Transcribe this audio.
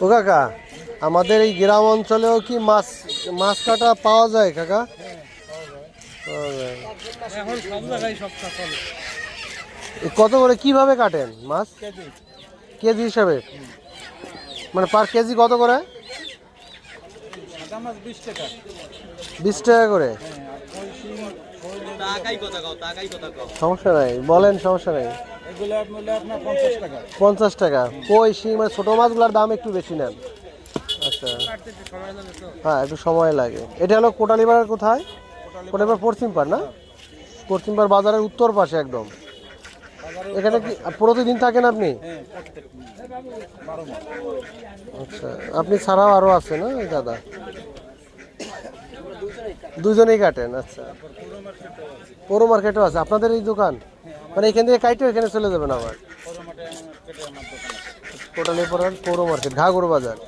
ও কাকা আমাদের এই গ্রাম অঞ্চলেও কি মাছ মাছ কাটা পাওয়া যায় কাকা? পাওয়া যায়। এখন সব জায়গায় সবটা চলে এ কত করে কীভাবে কাটেন মাছ? কেজি। কেজি হিসাবে? মানে পার কেজি কত করে? বিশ টাকা। করে। হ্যাঁ সমস্যা নাই বলেন সমস্যা নাই। পঞ্চাশ টাকা। কই শিং মানে ছোটো মাছগুলোর দাম একটু বেশি নেন। আচ্ছা। হ্যাঁ একটু সময় লাগে। এটা হলো কোটালিপাড়ার কোথায়? কোটালিপাড় পশ্চিম পাড় না? পশ্চিম পাড় বাজারের উত্তর পাশে একদম। এখানে কি প্রতিদিন থাকেন আপনি? আচ্ছা আপনি ছাড়াও আরও আছে না দাদা? দুজনেই কাটেন আচ্ছা। পৌর মার্কেটও আছে। আপনাদের এই দোকান? মানে এখান থেকে কাইটে এখানে চলে যাবেন আবার। টোটালি দোকান পৌর মার্কেট ঘাগর বাজার।